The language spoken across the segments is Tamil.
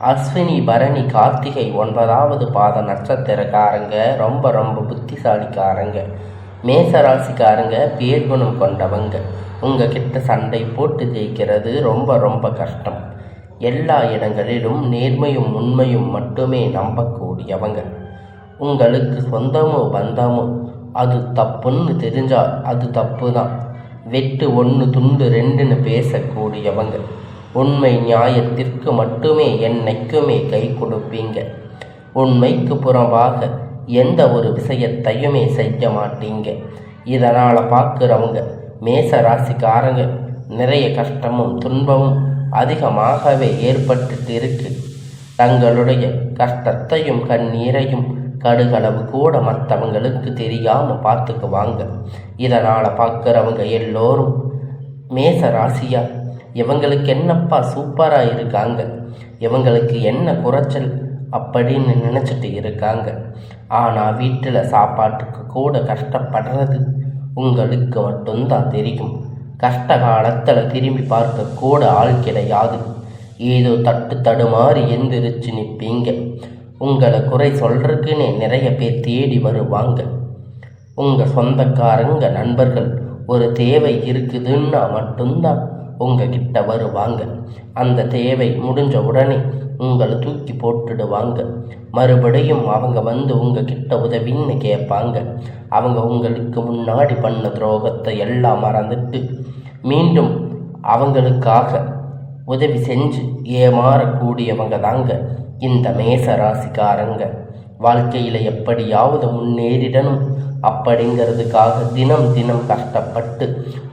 அஸ்வினி பரணி கார்த்திகை ஒன்பதாவது பாத நட்சத்திரக்காரங்க ரொம்ப ரொம்ப புத்திசாலிக்காரங்க. மேச ராசிக்காரங்க பேர்குணம் கொண்டவங்க. உங்ககிட்ட சண்டை போட்டு ஜெயிக்கிறது ரொம்ப ரொம்ப கஷ்டம். எல்லா இடங்களிலும் நேர்மையும் உண்மையும் மட்டுமே நம்பக்கூடியவங்க. உங்களுக்கு சொந்தமோ பந்தமோ அது தப்புன்னு தெரிஞ்சால் அது தப்பு தான் வெட்டு ஒன்று துண்டு ரெண்டுன்னு பேசக்கூடியவங்க. உண்மை நியாயத்திற்கு மட்டுமே என்னைக்குமே கை கொடுப்பீங்க. உண்மைக்கு புறம்பாக எந்த ஒரு விஷயத்தையுமே செய்ய மாட்டீங்க. இதனால் பார்க்குறவங்க மேச ராசிக்காரங்க நிறைய கஷ்டமும் துன்பமும் அதிகமாகவே ஏற்பட்டுட்டு இருக்கு. தங்களுடைய கஷ்டத்தையும் கண்ணீரையும் கடுகளவு கூட மற்றவங்களுக்கு தெரியாமல் பார்த்துக்குவாங்க. இதனால் பார்க்குறவங்க எல்லோரும் மேச ராசியாக இவங்களுக்கு என்னப்பா சூப்பராக இருக்காங்க? இவங்களுக்கு என்ன குறைச்சல் அப்படின்னு நினச்சிட்டு இருக்காங்க? ஆனால் வீட்டில் சாப்பாட்டுக்கு கூட கஷ்டப்படுறது உங்களுக்கு மட்டும்தான் தெரியும். கஷ்ட காலத்தில் திரும்பி பார்க்க கூட ஆள் கிடையாது. ஏதோ தட்டு தடுமாறி எந்திரிச்சு நிற்பீங்க உங்களை குறை சொல்கிறதுக்குன்னு நிறைய பேர் தேடி வருவாங்க. உங்கள் சொந்தக்காரங்க நண்பர்கள் ஒரு தேவை இருக்குதுன்னா மட்டும்தான் உங்ககிட்ட வருவாங்க அந்த தேவை முடிஞ்ச உடனே உங்களை தூக்கி போட்டுடுவாங்க. மறுபடியும் அவங்க வந்து உங்ககிட்ட உதவின்னு கேட்பாங்க. அவங்க உங்களுக்கு முன்னாடி பண்ண துரோகத்தை எல்லாம் மறந்துட்டு மீண்டும் அவங்களுக்காக உதவி செஞ்சு ஏமாறக்கூடியவங்க தாங்க இந்த மேச ராசிக்காரங்க. வாழ்க்கையில் எப்படியாவது முன்னேறிடணும் அப்படிங்கிறதுக்காக தினம் தினம் கஷ்டப்பட்டு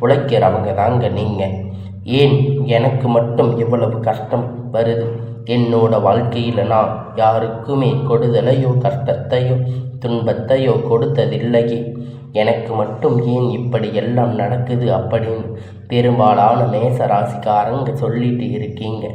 உழைக்கிறவங்க தாங்க நீங்கள் ஏன் எனக்கு மட்டும் இவ்வளவு கஷ்டம் வருது? என்னோட வாழ்க்கையில் நான் யாருக்குமே கொடுதலையோ கஷ்டத்தையோ துன்பத்தையோ கொடுத்ததில்லையே. எனக்கு மட்டும் ஏன் இப்படி எல்லாம் நடக்குது அப்படின்னு பெரும்பாலான மேச ராசிக்காரங்க சொல்லிட்டு இருக்கீங்க.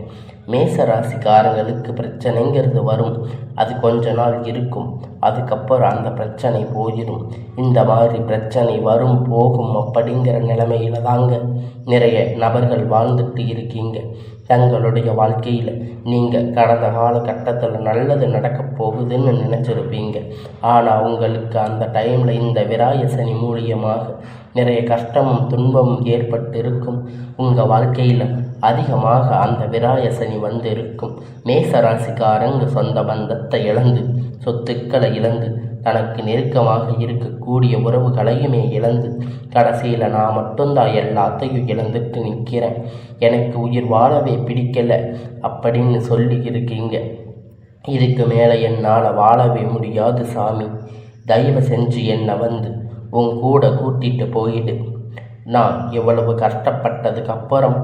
மேச ராசிக்காரங்களுக்கு பிரச்சனைங்கிறது வரும். அது கொஞ்ச நாள் இருக்கும். அதுக்கப்புறம் அந்த பிரச்சனை போயிடும் இந்த மாதிரி பிரச்சனை வரும் போகும் அப்படிங்கிற நிலைமையில தாங்க நிறைய நபர்கள் வாழ்ந்துட்டு இருக்கீங்க. தங்களுடைய வாழ்க்கையில் நீங்கள் கடந்த காலகட்டத்தில் நல்லது நடக்கப் போகுதுன்னு நினச்சிருப்பீங்க. ஆனால் உங்களுக்கு அந்த டைமில் இந்த விராயசனி மூலியமாக நிறைய கஷ்டமும் துன்பமும் ஏற்பட்டு இருக்கும் உங்கள் வாழ்க்கையில் அதிகமாக அந்த விராயசனி வந்து இருக்கும் மேசராசிக்காரங்க சொந்த பந்தத்தை இழந்து சொத்துக்களை இழந்து தனக்கு நெருக்கமாக இருக்கக்கூடிய உறவுகளையுமே இழந்து கடைசியில் நான் மட்டும்தான் எல்லாத்தையும் இழந்துட்டு நிற்கிறேன். எனக்கு உயிர் வாழவே பிடிக்கலை அப்படின்னு சொல்லி இருக்கீங்க இதுக்கு மேலே என்னால் வாழவே முடியாது சாமி. தயவு செஞ்சு என்னை வந்து உன் கூட கூட்டிட்டு போயிடு. நான் இவ்வளவு கஷ்டப்பட்டதுக்கு அப்புறம்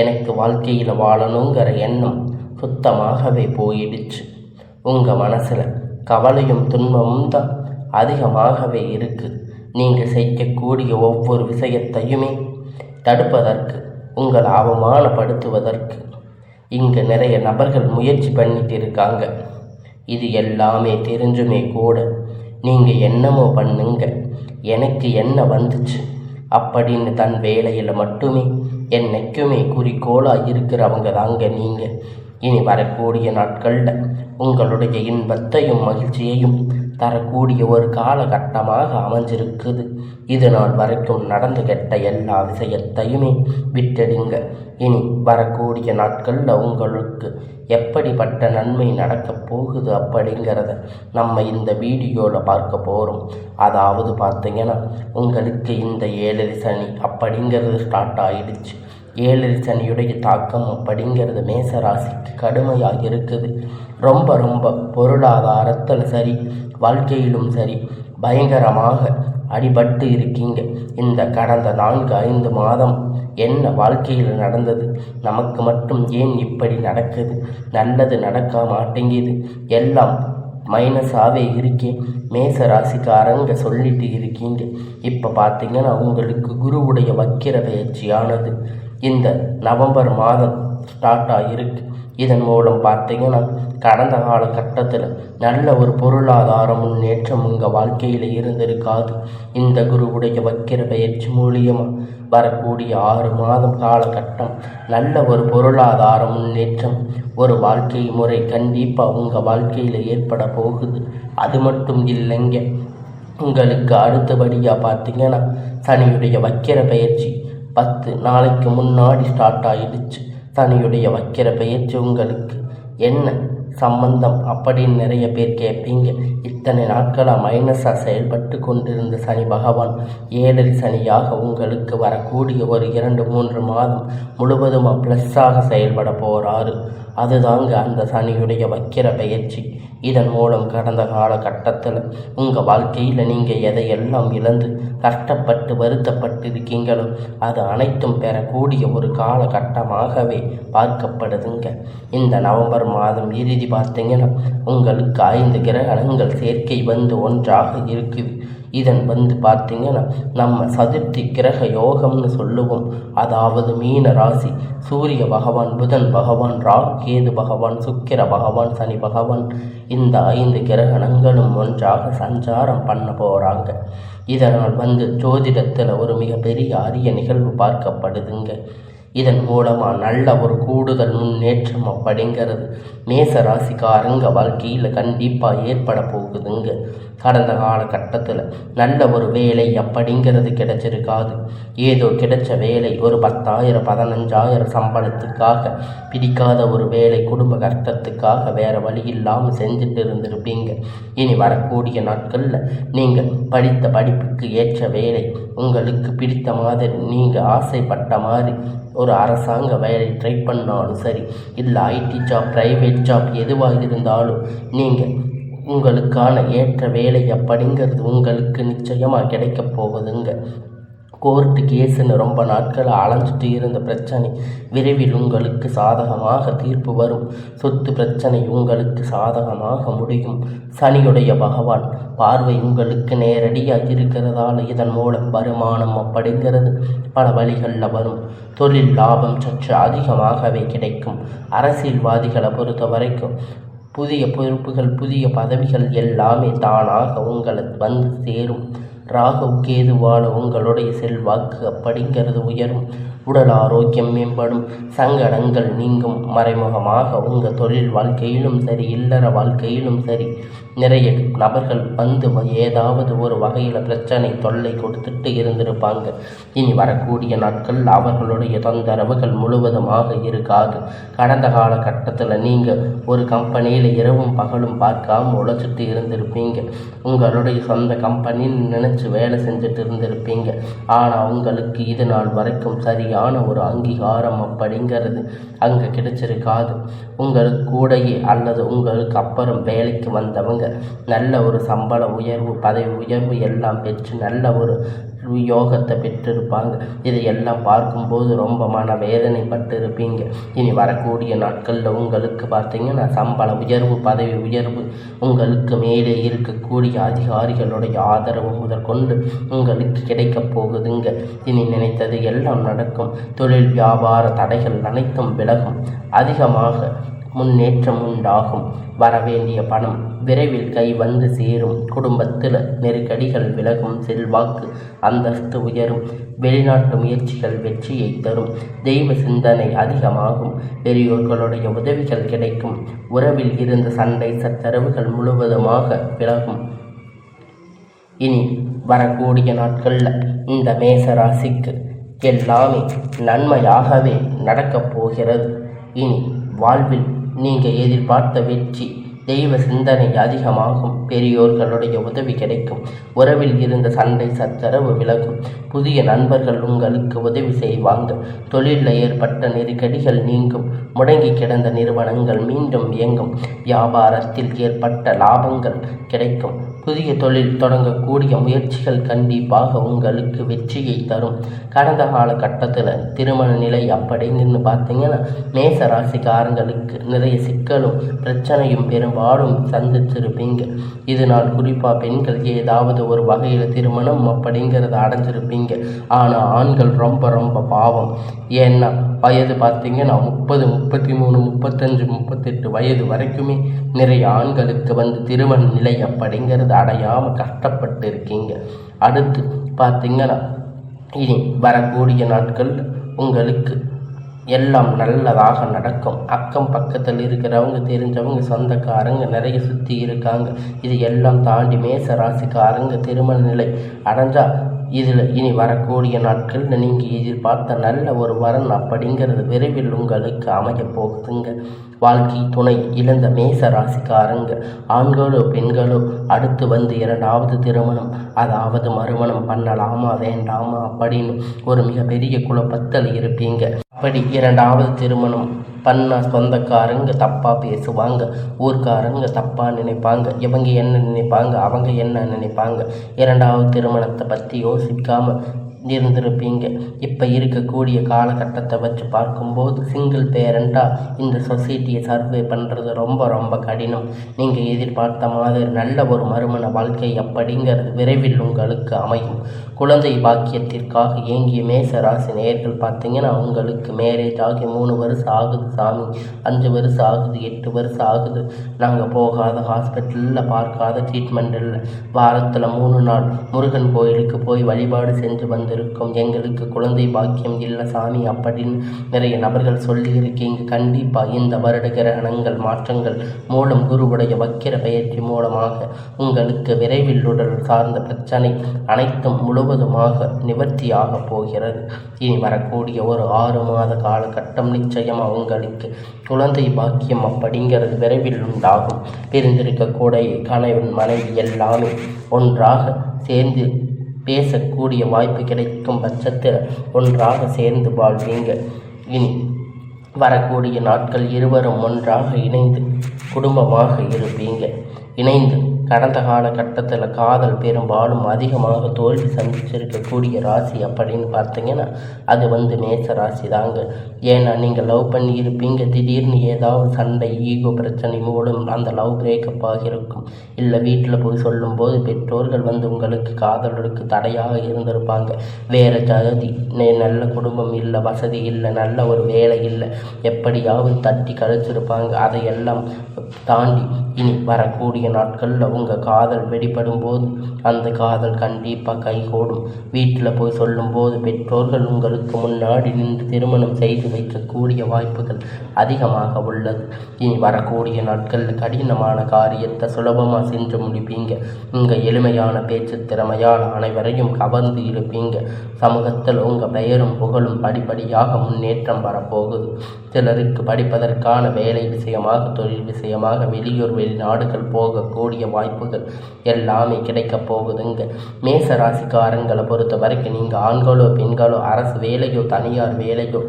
எனக்கு வாழ்க்கையில் வாழணுங்கிற எண்ணம் சுத்தமாகவே போயிடுச்சு. உங்கள் மனசில் கவலையும் துன்பமும் தான் அதிகமாகவே இருக்குது நீங்கள் செய்யக்கூடிய ஒவ்வொரு விஷயத்தையுமே தடுப்பதற்கு உங்கள் அவமானப்படுத்துவதற்கு. இங்கே நிறைய நபர்கள் முயற்சி பண்ணிட்டு இருக்காங்க. இது எல்லாமே தெரிஞ்சுமே கூட நீங்கள் என்னமோ பண்ணுங்கள் எனக்கு என்ன வந்துச்சு? அப்படின்னு தன் வேலையில் மட்டுமே என்னைக்குமே குறிக்கோளாக இருக்கிறவங்க தாங்க நீங்கள் இனி வரக்கூடிய நாட்களில் உங்களுடைய இன்பத்தையும் மகிழ்ச்சியையும் தரக்கூடிய ஒரு காலகட்டமாக அமைஞ்சிருக்குது. இது நாள் வரைக்கும் நடந்து கெட்ட எல்லா விஷயத்தையுமே விட்டுடுங்க. இனி வரக்கூடிய நாட்களில் உங்களுக்கு எப்படிப்பட்ட நன்மை நடக்கப் போகுது அப்படிங்கிறத நம்ம இந்த வீடியோவில் பார்க்க போகிறோம் அதாவது பார்த்தீங்கன்னா உங்களுக்கு இந்த ஏழரை சனி அப்படிங்கிறது ஸ்டார்ட் ஆகிடுச்சு ஏழரை சனியுடைய தாக்கம் அப்படிங்கிறது மேசராசிக்கு கடுமையாக இருக்குது. ரொம்ப ரொம்ப பொருளாதாரத்தில் சரி வாழ்க்கையிலும் சரி பயங்கரமாக அடிபட்டு இருக்கீங்க. இந்த கடந்த நான்கு ஐந்து மாதம் என்ன வாழ்க்கையில் நடந்தது? நமக்கு மட்டும் ஏன் இப்படி நடக்குது? நல்லது நடக்க மாட்டேங்குது எல்லாம் மைனஸாகவே இருக்கேன். மேச ராசிக்காரங்க சொல்லிட்டு இருக்கீங்க. இப்போ பார்த்தீங்கன்னா உங்களுக்கு குருவுடைய வக்கிர பயிற்சியானது. இந்த நவம்பர் மாதம் ஸ்டார்ட் ஆகிருக்கு இதன் மூலம் பார்த்தீங்கன்னா கடந்த காலகட்டத்தில் நல்ல ஒரு பொருளாதார முன்னேற்றம் உங்கள் வாழ்க்கையில் இருந்திருக்காது. இந்த குருவுடைய வக்கிர பயிற்சி மூலியமாக வரக்கூடிய ஆறு மாதம் காலகட்டம். நல்ல ஒரு பொருளாதார முன்னேற்றம். ஒரு வாழ்க்கை முறை கண்டிப்பாக உங்கள் வாழ்க்கையில் ஏற்பட போகுது. அது மட்டும் இல்லைங்க. உங்களுக்கு அடுத்தபடியாக பார்த்தீங்கன்னா சனியுடைய வக்கிர பயிற்சி பத்து நாளைக்கு முன்னாடி ஸ்டார்ட் ஆகிடுச்சு சனியுடைய வக்கிர பயிற்சி உங்களுக்கு என்ன? சம்பந்தம் அப்படின்னு நிறைய பேர் கேட்பீங்க. இத்தனை நாட்களாக மைனஸாக செயல்பட்டு கொண்டிருந்த சனி பகவான் ஏழரை சனியாக உங்களுக்கு வரக்கூடிய ஒரு இரண்டு மூன்று மாதம் முழுவதுமாக ப்ளஸ்ஸாக செயல்பட போகிறாரு அதுதாங்க அந்த சனியுடைய வக்கிர பயிற்சி. இதன் மூலம் கடந்த காலகட்டத்தில் உங்கள் வாழ்க்கையில் நீங்கள் எதையெல்லாம் இழந்து கஷ்டப்பட்டு வருத்தப்பட்டு இருக்கீங்களோ அது அனைத்தும் பெறக்கூடிய ஒரு காலகட்டமாகவே பார்க்கப்படுதுங்க. இந்த நவம்பர் மாதம் இறுதி பார்த்தீங்கன்னா உங்களுக்கு ஐந்து கிரகணங்கள் சேர்க்கை வந்து ஒன்றாக இருக்குது. இதன் வந்து பார்த்தீங்கன்னா நம்ம சதுர்த்தி கிரக யோகம்னு சொல்லுவோம். அதாவது மீன ராசி. சூரிய பகவான் புதன் பகவான் ராகு கேது பகவான் சுக்கிர பகவான் சனி பகவான் இந்த ஐந்து கிரகணங்களும் ஒன்றாக சஞ்சாரம் பண்ண போகிறாங்க இதனால் வந்து ஜோதிடத்தில் ஒரு மிகப்பெரிய அரிய நிகழ்வு பார்க்கப்படுதுங்க. இதன் மூலமாக நல்ல ஒரு கூடுதல் முன்னேற்றம் அப்படிங்கிறது. மேச ராசிக்காரங்க வாழ்க்கையில் கண்டிப்பாக ஏற்பட போகுதுங்க. கடந்த காலகட்டத்தில் நல்ல ஒரு வேலை அப்படிங்கிறது கிடைச்சிருக்காது. ஏதோ கிடைச்ச வேலை ஒரு பத்தாயிரம் பதினஞ்சாயிரம் சம்பளத்துக்காக பிடிக்காத ஒரு வேலை குடும்ப கஷ்டத்துக்காக வேறு வழி இல்லாமல் செஞ்சுட்டு இருந்திருப்பீங்க. இனி வரக்கூடிய நாட்களில் நீங்கள் படித்த படிப்புக்கு ஏற்ற வேலை உங்களுக்கு பிடித்த மாதிரி நீங்கள் ஆசைப்பட்ட மாதிரி ஒரு அரசாங்க வேலை ட்ரை பண்ணாலும் சரி இல்லை ஐடி ஜாப் ப்ரைவேட் ஜாப் எதுவாக இருந்தாலும் நீங்கள் உங்களுக்கான ஏற்ற வேலை அப்படிங்கிறது உங்களுக்கு நிச்சயமாக கிடைக்க போகுதுங்க கோர்ட்டு கேஸுன்னு ரொம்ப நாட்கள் அலைஞ்சிட்டு இருந்த பிரச்சனை விரைவில் உங்களுக்கு சாதகமாக தீர்ப்பு வரும். சொத்து பிரச்சனை உங்களுக்கு சாதகமாக முடியும். சனியுடைய பகவான் பார்வை உங்களுக்கு நேரடியாக இருக்கிறதால இதன் மூலம் வருமானம் அப்படிங்கிறது பல வழிகளில் வரும். தொழில் லாபம் சற்று அதிகமாகவே கிடைக்கும். அரசியல்வாதிகளை பொறுத்த வரைக்கும் புதிய பொறுப்புகள் புதிய பதவிகள் எல்லாமே தானாக உங்களை வந்து சேரும். ராகு கேதுவான உங்களுடைய செல்வாக்கு அப்படிங்கிறது உயரும். உடல் ஆரோக்கியம் மேம்படும். சங்கடங்கள் நீங்கும். மறைமுகமாக உங்கள் தொழில் வாழ்க்கையிலும் சரி இல்லற வாழ்க்கையிலும் சரி நிறைய நபர்கள் வந்து ஏதாவது ஒரு வகையில் பிரச்சனை தொல்லை கொடுத்துட்டு இருந்திருப்பாங்க. இனி வரக்கூடிய நாட்கள் அவர்களுடைய தொந்தரவுகள் முழுவதுமாக இருக்காது. கடந்த காலகட்டத்தில் நீங்கள் ஒரு கம்பெனியில் இரவும் பகலும் பார்க்காம உழைச்சிட்டு இருந்திருப்பீங்க. உங்களுடைய சொந்த கம்பெனின்னு நினச்சி வேலை செஞ்சுட்டு இருந்திருப்பீங்க. ஆனால் உங்களுக்கு இது நாள் வரைக்கும் சரியான ஒரு அங்கீகாரம் அப்படிங்கிறது அங்கே கிடைச்சிருக்காது. உங்களுக்கு கூடையே அல்லது உங்களுக்கு அப்புறம் வேலைக்கு வந்தவங்க நல்ல ஒரு சம்பள உயர்வு பதவி உயர்வு எல்லாம் பெற்று நல்ல ஒரு யோகத்தை பெற்றிருப்பாங்க. இதை எல்லாம் பார்க்கும்போது ரொம்ப மன வேதனைப்பட்டு இருப்பீங்க இனி வரக்கூடிய நாட்களில் உங்களுக்கு பார்த்தீங்கன்னா சம்பள உயர்வு பதவி உயர்வு உங்களுக்கு மேலே இருக்கக்கூடிய அதிகாரிகளுடைய ஆதரவு முதற்கொண்டு உங்களுக்கு கிடைக்கப் போகுதுங்க. இனி நினைத்தது எல்லாம் நடக்கும். தொழில் வியாபார தடைகள் அனைத்தும் விலகும். அதிகமாக முன்னேற்றம் உண்டாகும். வரவேண்டிய பணம் விரைவில் கை வந்து சேரும். குடும்பத்தில் நெருக்கடிகள் விலகும். செல்வாக்கு அந்தஸ்து உயரும். வெளிநாட்டு முயற்சிகள் வெற்றியை தரும். தெய்வ சிந்தனை அதிகமாகும். பெரியோர்களுடைய உதவிகள் கிடைக்கும். உறவில் இருந்த சண்டை சச்சரவுகள் முழுவதுமாக விலகும். இனி வரக்கூடிய நாட்களில் இந்த மேச ராசிக்கு எல்லாமே நன்மையாகவே நடக்கப் போகிறது. இனி வாழ்வில் நீங்கள் எதிர்பார்த்த வெற்றி தெய்வ சிந்தனை அதிகமாகும் பெரியோர்களுடைய உதவி கிடைக்கும். உறவில் இருந்த சண்டை சச்சரவு விலகும். புதிய நண்பர்கள் உங்களுக்கு உதவி செய்வாங்க. தொழிலில் ஏற்பட்ட நெருக்கடிகள் நீங்கும். முடங்கி கிடந்த நிறுவனங்கள் மீண்டும் இயங்கும். வியாபாரத்தில் ஏற்பட்ட லாபங்கள் கிடைக்கும். புதிய தொழில் தொடங்கக்கூடிய முயற்சிகள் கண்டிப்பாக உங்களுக்கு வெற்றியை தரும். கடந்த கால கட்டத்தில் திருமண நிலை அப்படின்னு பார்த்தீங்கன்னா மேச ராசிக்காரங்களுக்கு நிறைய சிக்கலும் பிரச்சனையும் பெரும்பாலும் சந்திச்சிருப்பீங்க. இதனால் குறிப்பாக பெண்கள் ஏதாவது ஒரு வகையில் திருமணம் அப்படிங்கிறத அடைஞ்சிருப்பீங்க. ஆனால் ஆண்கள் ரொம்ப ரொம்ப பாவம். ஏன்னா வயது பார்த்தீங்கன்னா முப்பது முப்பத்தி மூணு முப்பத்தஞ்சு முப்பத்தெட்டு வயது வரைக்குமே நிறைய ஆண்களுக்கு வந்து திருமண நிலை அப்படிங்கிறது அடையாமல் கஷ்டப்பட்டு இருக்கீங்க. அடுத்து பார்த்தீங்கன்னா இனி வரக்கூடிய நாட்கள் உங்களுக்கு எல்லாம் நல்லதாக நடக்கும். அக்கம் பக்கத்தில் இருக்கிறவங்க தெரிஞ்சவங்க சொந்தக்காரங்க நிறைய சுற்றி இருக்காங்க. இது எல்லாம் தாண்டி மேச ராசிக்காரங்க திருமண நிலை அடைஞ்சால் இதில் இனி வரக்கூடிய நாட்களில் நீங்கள் எதிர்பார்த்த நல்ல ஒரு வரன் அப்படிங்கிறது விரைவில் உங்களுக்கு அமையப் போகுதுங்க. வாழ்க்கை துணை இழந்த மேச ராசிக்காரங்க ஆண்களோ பெண்களோ அடுத்து வந்து இரண்டாவது திருமணம் அதாவது மறுமணம் பண்ணலாமா வேண்டாமா அப்படின்னு ஒரு மிகப்பெரிய குழப்பத்தில் இருப்பீங்க. அப்படி இரண்டாவது திருமணம் பண்ண சொந்தக்காரங்க தப்பாக பேசுவாங்க. ஊர்க்காரங்க தப்பாக நினைப்பாங்க. இவங்க என்ன நினைப்பாங்க? அவங்க என்ன நினைப்பாங்க? இரண்டாவது திருமணத்தை பற்றி யோசிக்காமல் இருந்திருப்பீங்க. இப்போ இருக்கக்கூடிய காலகட்டத்தை வச்சு பார்க்கும்போது சிங்கிள் பேரண்ட்டாக இந்த சொசைட்டியை சர்வே பண்ணுறது ரொம்ப ரொம்ப கடினம். நீங்கள் எதிர்பார்த்த மாதிரி நல்ல ஒரு மறுமண வாழ்க்கை அப்படிங்கிறது விரைவில் உங்களுக்கு அமையும். குழந்தை பாக்கியத்திற்காக ஏங்கிய மேச ராசி நேர்கள் பார்த்தீங்கன்னா உங்களுக்கு மேரேஜ் ஆகி மூணு வருஷம் ஆகுது சாமி. அஞ்சு வருஷம் ஆகுது எட்டு வருஷம் ஆகுது. நாங்கள் போகாத ஹாஸ்பிட்டலில் பார்க்காத ட்ரீட்மெண்ட் இல்லை வாரத்தில் மூணு நாள் முருகன் கோயிலுக்கு போய் வழிபாடு செஞ்சு வந்திருக்கோம். எங்களுக்கு குழந்தை பாக்கியம் இல்லை சாமி அப்படின்னு நிறைய நபர்கள் சொல்லியிருக்கீங்க. கண்டிப்பாக இந்த வருட கிரகணங்கள் மாற்றங்கள் மூலம் குருவுடைய வக்கிர பயிற்சி மூலமாக உங்களுக்கு விரைவில் உடல் சார்ந்த பிரச்சனை அனைத்தும் முழு முழுவதுமாக நிவர்த்தியாக போகிறது. இனி வரக்கூடிய ஒரு ஆறு மாத காலகட்டம் நிச்சயமாக உங்களுக்கு குழந்தை பாக்கியம் அப்படிங்கிறது விரைவில் உண்டாகும். பிரிந்திருக்கக்கூடிய கணவன் மனைவி எல்லாமே ஒன்றாக சேர்ந்து பேசக்கூடிய வாய்ப்பு கிடைக்கும் பட்சத்தில் ஒன்றாக சேர்ந்து வாழ்வீங்க. இனி வரக்கூடிய நாட்கள் இருவரும் ஒன்றாக இணைந்து குடும்பமாக இருப்பீங்க. இணைந்து கடந்த காலகட்டத்தில் காதல் பெரும்பாலும் அதிகமாக தோல்வி சந்திச்சிருக்கக்கூடிய ராசி அப்படின்னு பார்த்தீங்கன்னா அது வந்து மேச ராசி தாங்க ஏன்னா நீங்கள் லவ் பண்ணி இருப்பீங்க திடீர்னு ஏதாவது சண்டை ஈகோ பிரச்சனை மூலம் அந்த லவ் பிரேக்கப் ஆகியிருக்கும். இல்லை வீட்டில் போய் சொல்லும்போது பெற்றோர்கள் வந்து உங்களுக்கு காதலுக்கு தடையாக இருந்திருப்பாங்க. வேறு ஜாதி நல்ல குடும்பம் இல்லை வசதி இல்லை நல்ல ஒரு வேலை இல்லை எப்படியாவது தட்டி கழிச்சிருப்பாங்க. அதையெல்லாம் தாண்டி இனி வரக்கூடிய நாட்களில் உங்கள் காதல் வெளிப்படும்போது அந்த காதல் கண்டிப்பாக கைகூடும். வீட்டில் போய் சொல்லும்போது பெற்றோர்கள் உங்களுக்கு முன்னாடி நின்று திருமணம் செய்து வைக்கக்கூடிய வாய்ப்புகள் அதிகமாக உள்ளது. இனி வரக்கூடிய நாட்களில் கடினமான காரியத்தை சுலபமாக சென்று முடிப்பீங்க. உங்கள் எளிமையான பேச்சு திறமையால் அனைவரையும் கவர்ந்து இருப்பீங்க சமூகத்தில் உங்கள் பெயரும் புகழும் படிப்படியாக முன்னேற்றம் வரப்போகுது. சிலருக்கு படிப்பதற்கான வேலை விஷயமாக தொழில் விஷயமாக வெளியூர் வெளிநாடுகள் போகக்கூடிய வாய்ப்புகள் எல்லாமே கிடைக்கப் போகுதுங்க. மேச ராசிக்காரங்களை பொறுத்த வரைக்கும் நீங்கள் ஆண்களோ பெண்களோ அரசு வேலையோ தனியார் வேலையோ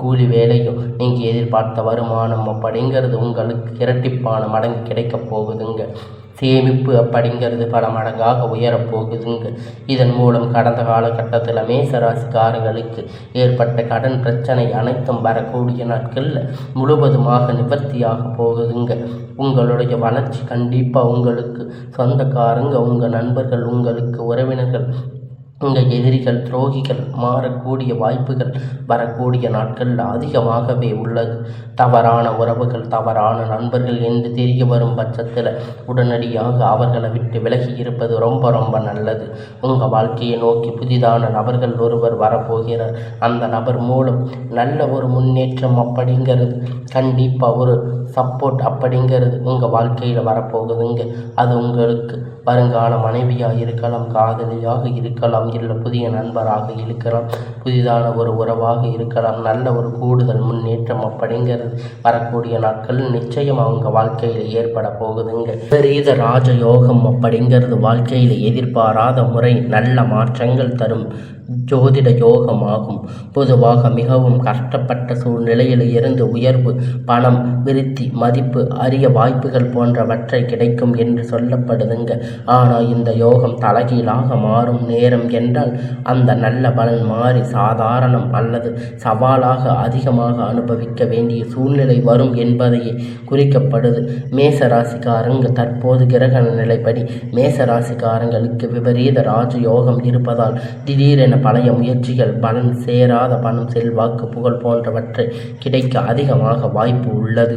கூலி வேலையோ நீங்கள் எதிர்பார்த்த வருமானம் அப்படிங்கிறது உங்களுக்கு இரட்டிப்பான மடங்கு கிடைக்கப் போகுதுங்க. சேமிப்பு அப்படிங்கிறது பல மடங்காக உயரப்போகுதுங்க இதன் மூலம் கடந்த காலகட்டத்தில் மேசராசிக்காரர்களுக்கு ஏற்பட்ட கடன் பிரச்சனை அனைத்தும் வரக்கூடிய நாட்களில் முழுவதுமாக நிவர்த்தியாக போகுதுங்க. உங்களுடைய வளர்ச்சி கண்டிப்பாக உங்களுக்கு சொந்தக்காரங்க உங்கள் நண்பர்கள் உங்களுக்கு உறவினர்கள் உங்கள் எதிரிகள் துரோகிகள் மாறக்கூடிய வாய்ப்புகள் வரக்கூடிய நாட்களில் அதிகமாகவே உள்ளது. தவறான உறவுகள் தவறான நண்பர்கள் என்று தெரிய வரும் பட்சத்தில் உடனடியாக அவர்களை விட்டு விலகி இருப்பது ரொம்ப ரொம்ப நல்லது. உங்கள் வாழ்க்கையை நோக்கி புதிதான நபர்கள் ஒருவர் வரப்போகிறார். அந்த நபர் மூலம் நல்ல ஒரு முன்னேற்றம் அப்படிங்கிறது கண்டிப்பாக ஒரு சப்போர்ட் அப்படிங்கிறது உங்கள் வாழ்க்கையில் வரப்போகுதுங்க அது உங்களுக்கு வருங்கால மனைவியாக இருக்கலாம் காதலியாக இருக்கலாம் இல்லை புதிய நண்பராக இருக்கலாம் புதிதான ஒரு உறவாக இருக்கலாம் நல்ல ஒரு கூடுதல் முன்னேற்றம் அப்படிங்கிறது வரக்கூடிய நாட்கள் நிச்சயம் அவங்க வாழ்க்கையில் ஏற்பட போகுதுங்க விபரீத ராஜயோகம் அப்படிங்கிறது வாழ்க்கையில் எதிர்பாராத முறை நல்ல மாற்றங்கள் தரும். ஜோதிட யோகமாகும் பொதுவாக மிகவும் கஷ்டப்பட்ட சூழ்நிலையில் இருந்து உயர்வு பணம் விருத்தி மதிப்பு அரிய வாய்ப்புகள் போன்றவற்றை கிடைக்கும் என்று சொல்லப்படுதுங்க. ஆனால் இந்த யோகம் தலைகீழாக மாறும் நேரம் என்றால் அந்த நல்ல பலன் மாறி சாதாரணம் அல்லது சவாலாக அதிகமாக அனுபவிக்க வேண்டிய சூழ்நிலை வரும் என்பதையே குறிக்கப்படுது. மேசராசிக்காரங்க தற்போது கிரகண நிலைப்படி மேச ராசிக்காரங்களுக்கு விபரீத ராஜயோகம் இருப்பதால் திடீரென பழைய முயற்சிகள் பணம் சேராத பணம் செல்வாக்கு புகழ் போன்றவற்றை கிடைக்க அதிகமாக வாய்ப்பு உள்ளது.